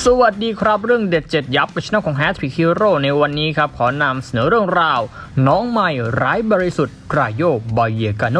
สวัสดีครับเรื่องเด็ดเจ็ดยับเป็นช่องของ h a t t r i c k Hero ในวันนี้ครับ ขอนำเสนอเรื่องราว น้องใหม่ไร้บริสุทธิ์กราโยบายเยกาโน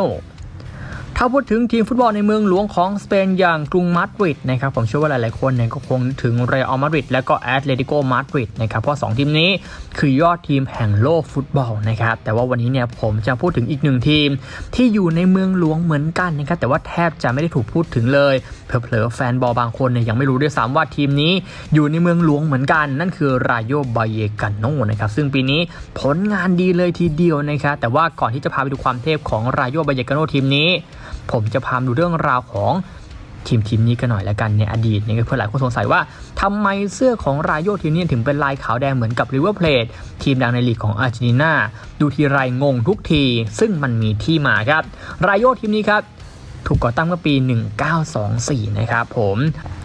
ถ้าพูดถึงทีมฟุตบอลในเมืองหลวงของสเปนอย่างกรุงมาดริดนะครับผมเชื่อว่าหลายๆคนเนี่ยก็คงนึกถึงเรอัลมาดริดและก็แอตเลติโกมาดริดนะครับเพราะ 2 ทีมนี้คือยอดทีมแห่งโลกฟุตบอลนะครับแต่ว่าวันนี้เนี่ยผมจะพูดถึงอีกหนึ่งทีม ที่อยู่ในเมืองหลวงเหมือนกันนะครับแต่ว่าแทบจะไม่ได้ถูกพูดถึงเลยเผลอๆแฟนบอลบางคนเนี่ยยังไม่รู้ด้วยซ้ำว่าทีมนี้อยู่ในเมืองหลวงเหมือนกัน นั่นคือรายโยบายเยกาโนนะครับซึ่งปีนี้ผลงานดีเลยทีเดียวนะครับแต่ว่าก่อนที่จะพาไปดูความเทพของรายโยบายเยกาโนทีมนี้ ผมจะพามาดูเรื่องราวของทีมทีมนี้กันหน่อยแล้วกันในอดีตนี่เพื่อหลายคนสงสัยว่าทำไมเสื้อของรายโยทีมนี้ถึงเป็นลายขาวแดงเหมือนกับริเวอร์เพลททีมดังในลีกของอาร์เจนตินาดูทีไรงงทุกที ซึ่งมันมีที่มาครับ รายโยทีมนี้ครับ ถูกก่อตั้งเมื่อปี 1924 นะครับผม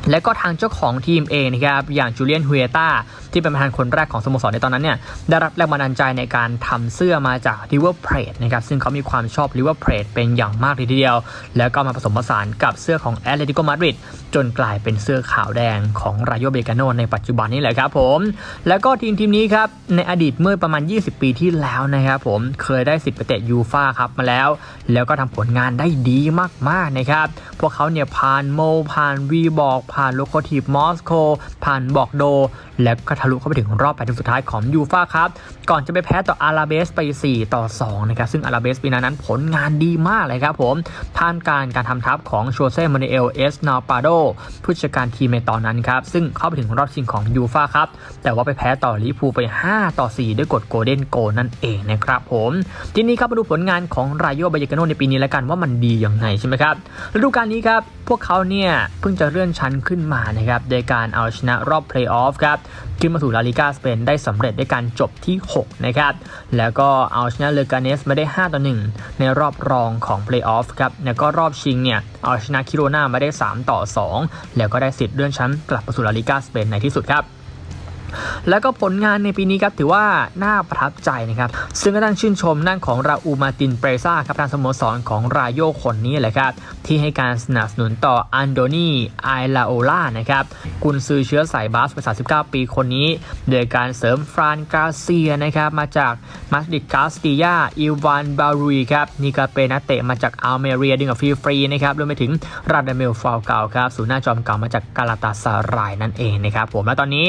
และก็ทางเจ้าของทีมเองนะครับอย่างจูเลียนฮุเอตาที่เป็นประธานคนแรกของสโมสรในตอนนั้นเนี่ยได้รับแรงบันดาลใจในการทำเสื้อมาจาก River Plate นะครับซึ่งเขามีความชอบ River Plate เป็นอย่างมากเลยทีเดียว แล้วก็มาผสมผสานกับเสื้อของ Atletico Madrid จนกลายเป็นเสื้อขาวแดงของรายโยเบกาโนในปัจจุบันนี้แหละครับผม แล้วก็ทีมทีมนี้ครับในอดีตเมื่อประมาณ 20 ปีที่แล้วนะครับผมเคยได้สิทธิ์ไปเตะยูฟาครับมาแล้ว แล้วก็ทำผลงานได้ดีมากๆนะครับพวกเขาเนี่ยผ่านโมผ่านวีบอกผผ่านโลโคทีฟมอสโกผ่านบอกโด แล้วก็ทะลุเข้าไปถึงรอบแปดทีมสุดท้ายของยูฟาครับ ก่อนจะไปแพ้ต่ออาราเบสไป 4 ต่อ 2 นะครับ ซึ่งอาราเบสปีนั้นผลงานดีมากเลยครับผม ท่านการการทำทัพของโชเซ่มาเนเอลเอสนาปาโดผู้จัดการทีมในตอนนั้นครับ ซึ่งเข้าไปถึงรอบชิงของยูฟาครับ แต่ว่าไปแพ้ต่อลิพูไป 5 ต่อ 4 ด้วยกฎโกลเด้นโกนั่นเองนะครับผมทีนี้ครับมาดูผลงานของรายโยบายกาโนในปีนี้แล้วกันว่ามันดียังไงใช่ไหมครับฤดูกาลนี้ครับพวกเขาเนี่ยเพิ่งจะเลื่อนชั้นขึ้นมานะครับโดยการเอาชนะรอบเพลย์ออฟครับขึ้นมาสู่ลาลิกาสเปนได้สำเร็จด้วยการจบที่ 6 นะครับ แล้วก็เอาชนะเลกาเนสมาได้ 5 ต่อ 1 ในรอบรองของเพลย์ออฟครับ แล้วก็รอบชิงเนี่ย เอาชนะคิโรนามาได้ 3 ต่อ 2 แล้วก็ได้สิทธิ์เลื่อนชั้นกลับมาสู่ลาลิกาสเปนในที่สุดครับ แล้วก็ผลงานในปีนี้ครับถือว่าน่าประทับใจนะครับ ซึ่งก็ต้องชื่นชมนั่นของราอูมาตินเปรซ่าครับทางสโมสรของรายโยคนนี้แหละครับ ที่ให้การสนับสนุนต่ออันโดนีไอลาโอล่านะครับกุนซือเชื้อสายบาสวัย39 ปีคนนี้ โดยการเสริมฟรานกาเซียนะครับมาจากมาดริดกาสติยาอิวานบารุยครับนี่ก็เป็นนักเตะมาจากอัลเมเรียดึงกับฟรีฟรีนะครับรวมไปถึงราดาเมลฟาวเกาครับศูนย์หน้าจอมเก่ามาจากกาลาตาซารายนั่นเองนะครับผมและตอนนี้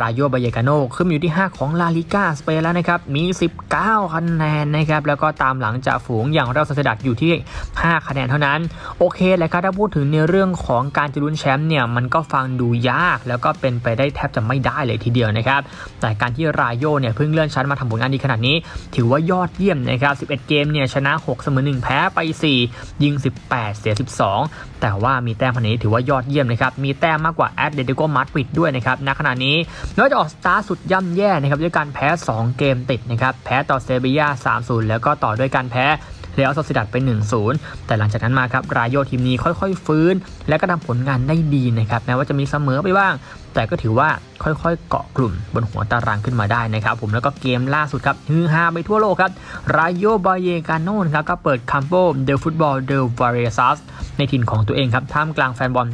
รายโยบายกาโนขึ้นมอยู่ที่ 5 ของลาลิกาสเปนแล้วนะครับ มี 19 คะแนนนะครับ แล้วก็ตามหลังจากฝูงอย่างเราสเซดัดอยู่ที่ 5 คะแนนเท่านั้น โอเคแหละครับถ้าพูดถึงในเรื่องของการจะลุ้นแชมป์เนี่ย มันก็ฟังดูยาก แล้วก็เป็นไปได้แทบจะไม่ได้เลยทีเดียวนะครับ แต่การที่รายโยเนี่ยเพิ่งเลื่อนชั้นมาทำผลงานดีขนาดนี้ ถือว่ายอดเยี่ยมนะครับ 11 เกมเนี่ยชนะ 6 เสมอ 1 แพ้ไป 4 ยิง 18 เสีย 12 แต่ว่ามีแต้มพันนี้ถือว่ายอดเยี่ยมนะครับ มีแต้มมากกว่าแอตเลติโกมาดริดด้วยนะครับ ณ ขณะนี้นอยจะออกสตาร์สุดย่ำแย่นะครับด้วยการแพ้ 2 เกมติดนะครับแพ้ต่อเซบียา 3-0 แล้วก็ต่อด้วยการแพ้เรอัลโซซิดัดไป 1-0 แต่หลังจากนั้นมาครับ รายโยทีมนี้ค่อยๆ ฟื้น และก็ทำผลงานได้ดีนะครับ แม้ว่าจะมีเสมอไปบ้าง แต่ก็ถือว่า ค่อยๆ เกาะกลุ่มบนหัวตารางขึ้นมาได้นะครับ ผมแล้วก็เกมล่าสุดครับฮือฮาไปทั่วโลกครับรายโยบาเยกาโนนครับก็เปิดคัมโบเดลฟุตบอลเดลวาเรซัสในถิ่นของตัวเองครับท่ามกลางแฟนบอล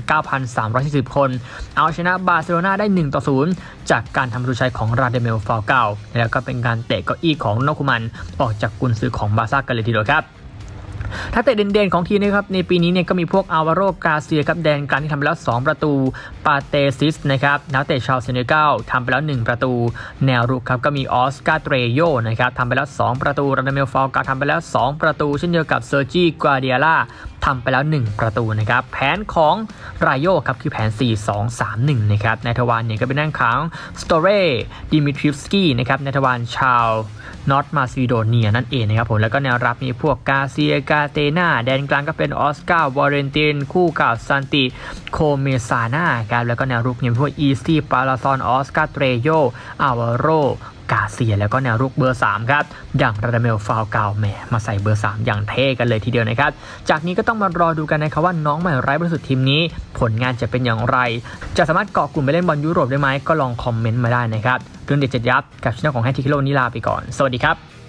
9,340 คน เอาชนะบาร์เซโลนาได้ 1 ต่อ 0 จากการทำประตูชัยของราเดเมลฟาเกาแล้วก็เป็นการเตะเก้าอี้ของโนคุมัน ออกจากกุนซือของบาซ่ากันเลยทีเดียวครับ ถ้าเตะเด่นๆ ของทีมนะครับในปีนี้เนี่ยก็มีพวกอาวาโรกาเซียครับแดนกางที่ทำไปแล้ว 2 ประตู ปาเตซิสนะครับนักเตะชาวเซเนกัลทำไปแล้ว 1 ประตู แนวรุกครับก็มีออสการ์เตรโยนะครับทำไปแล้ว 2 ประตูราดาเมลฟาลกาทำไปแล้ว 2 ประตู เช่นเดียวกับเซอร์จีกวาเดียล่าทำไปแล้ว 1 ประตูนะครับแผนของรายโยครับคือแผน 4-2-3-1 นะครับนายทวารเนี่ยก็เป็นด้านข้างสโตเรดิมิทริฟสกี้นะครับนายทวารชาวนอตมาซิโดเนียนั่นเองนะครับผมแล้วก็แนวรับมีพวกกาเซียกาเตนาแดนกลางก็เป็นออสการ์วอร์เรนติน คู่กับซันติโคเมซาน่าครับแล้วก็แนวรุกเนี่ยมีพวกอีซี่ปาลาซอนออสการ์เตรโยอาวาโรกาเซียแล้วก็แนวรุกเบอร์ 3 ครับ อย่างราดาเมลฟาวกาวแหมมาใส่เบอร์ 3 อย่างเท่กันเลยทีเดียวนะครับ จากนี้ก็ต้องมารอดูกันนะครับว่าน้องใหม่ไร้บริสุทธิ์ทีมนี้ ผลงานจะเป็นอย่างไร จะสามารถเกาะกลุ่มไปเล่นบอลยุโรปได้ไหมก็ลองคอมเมนต์มาได้นะครับเรื่องเด็ดเจ็ดยับกับช่องของแฮททิคิโลนิลาไปก่อน สวัสดีครับ